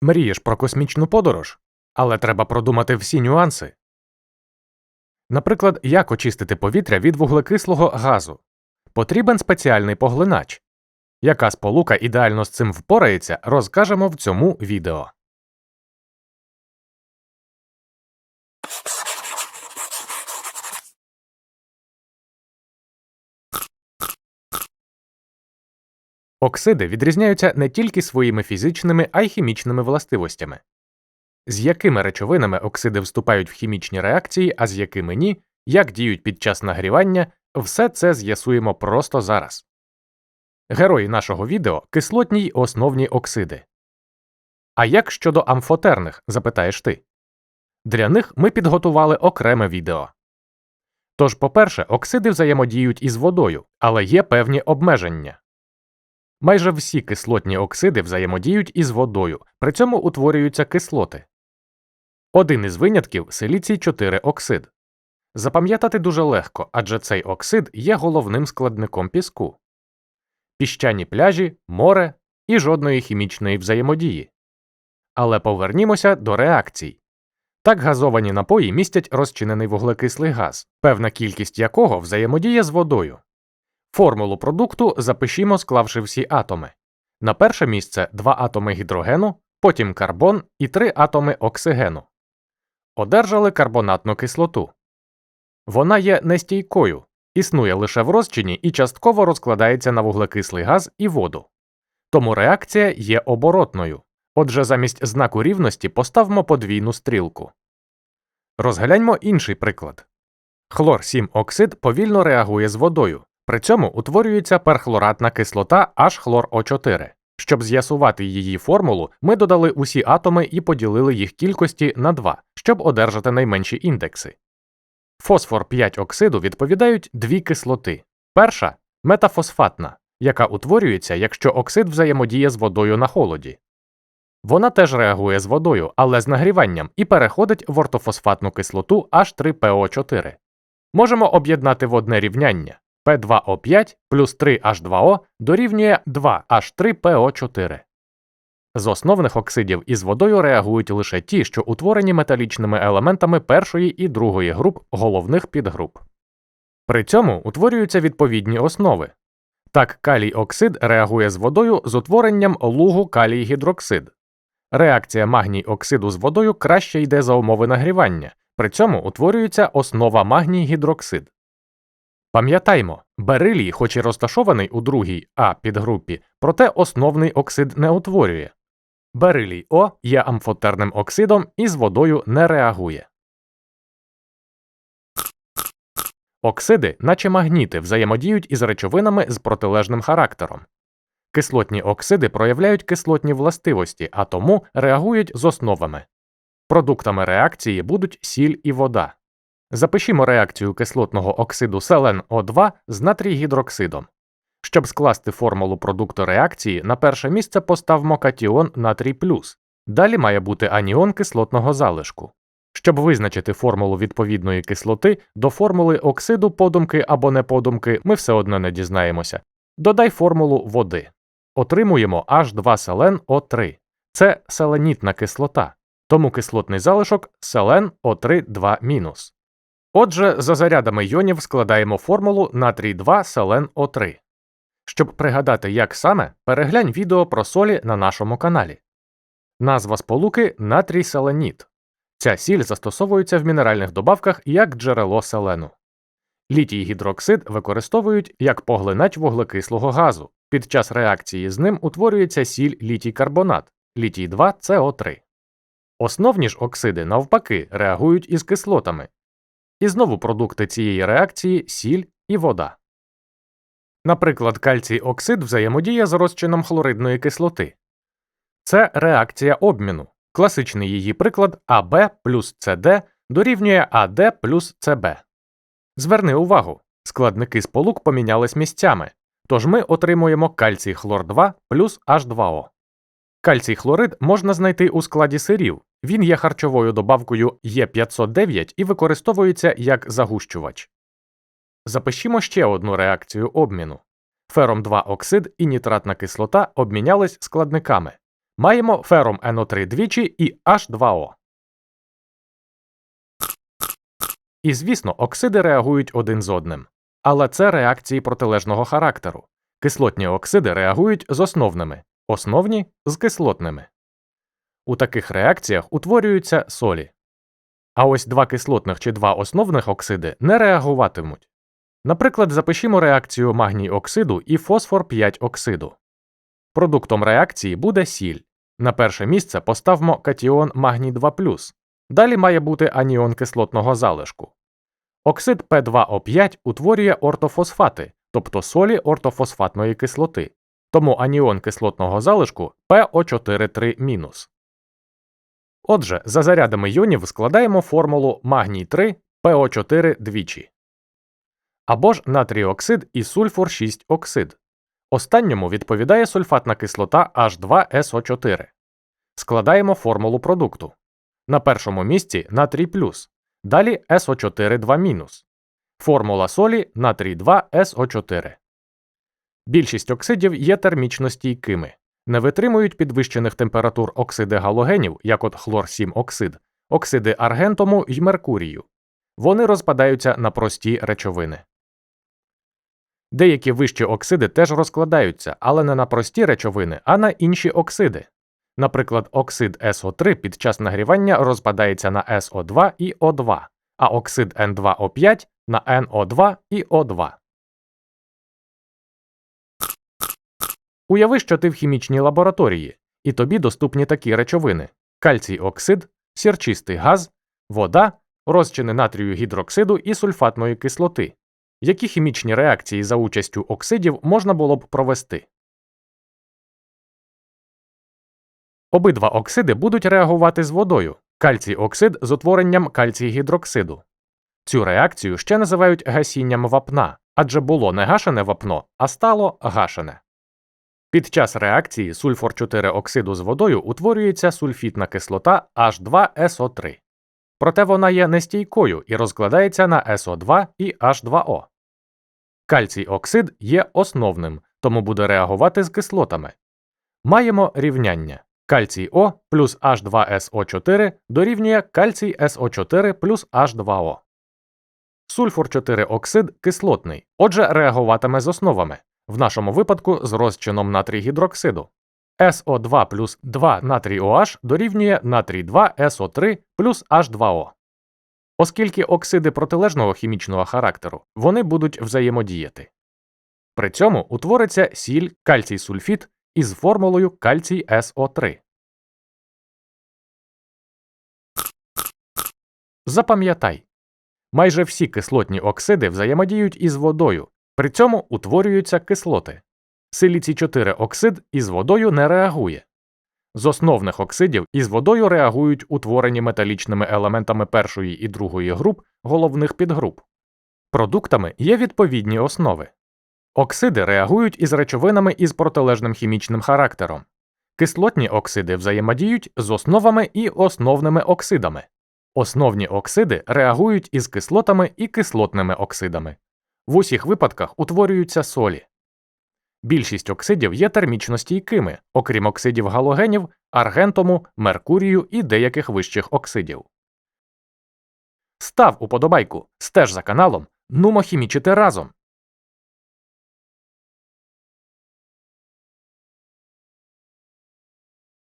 Мрієш про космічну подорож, але треба продумати всі нюанси. Наприклад, як очистити повітря від вуглекислого газу. Потрібен спеціальний поглинач. Яка сполука ідеально з цим впорається, розкажемо в цьому відео. Оксиди відрізняються не тільки своїми фізичними, а й хімічними властивостями. З якими речовинами оксиди вступають в хімічні реакції, а з якими ні, як діють під час нагрівання, все це з'ясуємо просто зараз. Герої нашого відео кислотні й основні оксиди. А як щодо амфотерних, запитаєш ти? Для них ми підготували окреме відео. Тож, по-перше, оксиди взаємодіють із водою, але є певні обмеження. Майже всі кислотні оксиди взаємодіють із водою, при цьому утворюються кислоти. Один із винятків силіцій 4 оксид. Запам'ятати дуже легко, адже цей оксид є головним складником піску. Піщані пляжі, море і жодної хімічної взаємодії. Але повернімося до реакцій. Так газовані напої містять розчинений вуглекислий газ, певна кількість якого взаємодіє з водою. Формулу продукту запишімо, склавши всі атоми. На перше місце два атоми гідрогену, потім карбон і три атоми оксигену. Одержали карбонатну кислоту. Вона є нестійкою, існує лише в розчині і частково розкладається на вуглекислий газ і воду. Тому реакція є оборотною. Отже, замість знаку рівності поставимо подвійну стрілку. Розгляньмо інший приклад. Хлор 7 оксид повільно реагує з водою, при цьому утворюється перхлоратна кислота H-хлор-О4. Щоб з'ясувати її формулу, ми додали усі атоми і поділили їх кількості на 2, щоб одержати найменші індекси. Фосфор 5 оксиду відповідають дві кислоти. Перша метафосфатна, яка утворюється, якщо оксид взаємодіє з водою на холоді. Вона теж реагує з водою, але з нагріванням і переходить в ортофосфатну кислоту H3PO4. Можемо об'єднати в одне рівняння. P2O5 плюс 3H2O дорівнює 2H3PO4. З основних оксидів із водою реагують лише ті, що утворені металічними елементами першої і другої груп головних підгруп. При цьому утворюються відповідні основи. Так, калій оксид реагує з водою з утворенням лугу калій гідроксид. Реакція магній оксиду з водою краще йде за умови нагрівання, при цьому утворюється основа магній гідроксид. Пам'ятаймо, берилій, хоч і розташований у другій А підгрупі, проте основний оксид не утворює. Берилій О є амфотерним оксидом і з водою не реагує. Оксиди, наче магніти, взаємодіють із речовинами з протилежним характером. Кислотні оксиди проявляють кислотні властивості, а тому реагують з основами. Продуктами реакції будуть сіль і вода. Запишімо реакцію кислотного оксиду селен О2 з натрій-гідроксидом. Щоб скласти формулу продукту реакції, на перше місце поставимо катіон натрій плюс. Далі має бути аніон кислотного залишку. Щоб визначити формулу відповідної кислоти, до формули оксиду подумки або неподумки ми все одно не дізнаємося. Додай формулу води. Отримуємо H2 селен О3. Це селенітна кислота, тому кислотний залишок селен О3 2 мінус. Отже, за зарядами йонів складаємо формулу натрій 2 селен О3. Щоб пригадати, як саме, переглянь відео про солі на нашому каналі. Назва сполуки натрій селеніт. Ця сіль застосовується в мінеральних добавках як джерело селену. Літій гідроксид використовують як поглинач вуглекислого газу. Під час реакції з ним утворюється сіль літій карбонат, літій 2 СО3. Основні ж оксиди, навпаки, реагують із кислотами. І знову продукти цієї реакції сіль і вода. Наприклад, кальцій оксид взаємодіє з розчином хлоридної кислоти. Це реакція обміну. Класичний її приклад АБ плюс СД дорівнює АД плюс СБ. Зверни увагу, складники сполук помінялись місцями, тож ми отримуємо кальцій хлор 2 плюс H2O. Кальцій хлорид можна знайти у складі сирів. Він є харчовою добавкою Е509 і використовується як загущувач. Запишімо ще одну реакцію обміну. Фером 2 оксид і нітратна кислота обмінялись складниками. Маємо фером NO3 двічі і H2O. І звісно, оксиди реагують один з одним. Але це реакції протилежного характеру. Кислотні оксиди реагують з основними, основні з кислотними. У таких реакціях утворюються солі. А ось два кислотних чи два основних оксиди не реагуватимуть. Наприклад, запишімо реакцію магній оксиду і фосфор 5 оксиду. Продуктом реакції буде сіль. На перше місце поставмо катіон магній 2 Далі має бути аніон кислотного залишку. Оксид П2О5 утворює ортофосфати, тобто солі ортофосфатної кислоти, тому аніон кислотного залишку ПО43-. Отже, за зарядами йонів складаємо формулу магній 3 ПО4 двічі. Або ж натрій оксид і сульфур 6 оксид. Останньому відповідає сульфатна кислота H2SO4. Складаємо формулу продукту. На першому місці натрій плюс, далі SO4 2 Формула солі натрій 2 SO4. Більшість оксидів є термічно стійкими, не витримують підвищених температур оксиди галогенів, як от хлор 7 оксид, оксиди аргентому й меркурію. Вони розпадаються на прості речовини. Деякі вищі оксиди теж розкладаються, але не на прості речовини, а на інші оксиди. Наприклад, оксид СО3 під час нагрівання розпадається на СО2 і О2, а оксид N2O5 на NO2 і O2. Уяви, що ти в хімічній лабораторії, і тобі доступні такі речовини: кальцій оксид, сірчистий газ, вода, розчини натрію гідроксиду і сульфатної кислоти. Які хімічні реакції за участю оксидів можна було б провести? Обидва оксиди будуть реагувати з водою кальцій оксид з утворенням кальцій гідроксиду. Цю реакцію ще називають гасінням вапна, адже було не гашене вапно, а стало гашене. Під час реакції сульфор 4 оксиду з водою утворюється сульфітна кислота H2SO3. Проте вона є нестійкою і розкладається на SO2 і H2O. Кальцій оксид є основним, тому буде реагувати з кислотами. Маємо рівняння. Кальцій О плюс H2SO4 дорівнює кальцій СО4 плюс H2O. Сульфур 4 оксид кислотний, отже, реагуватиме з основами, в нашому випадку з розчином натрій гідроксиду. СО2 плюс 2 натрій OH дорівнює натрій 2 СО3 плюс H2O. Оскільки оксиди протилежного хімічного характеру вони будуть взаємодіяти. При цьому утвориться сіль кальцій сульфіт із формулою кальцій СО3. Запам'ятай майже всі кислотні оксиди взаємодіють із водою, при цьому утворюються кислоти. Силіцій 4 оксид із водою не реагує. З основних оксидів із водою реагують утворені металічними елементами першої і другої груп головних підгруп. Продуктами є відповідні основи. Оксиди реагують із речовинами із протилежним хімічним характером. Кислотні оксиди взаємодіють з основами і основними оксидами. Основні оксиди реагують із кислотами і кислотними оксидами. В усіх випадках утворюються солі. Більшість оксидів є термічно стійкими, окрім оксидів галогенів, аргентому, меркурію і деяких вищих оксидів. Став уподобайку, стеж за каналом, нумо хімічити разом.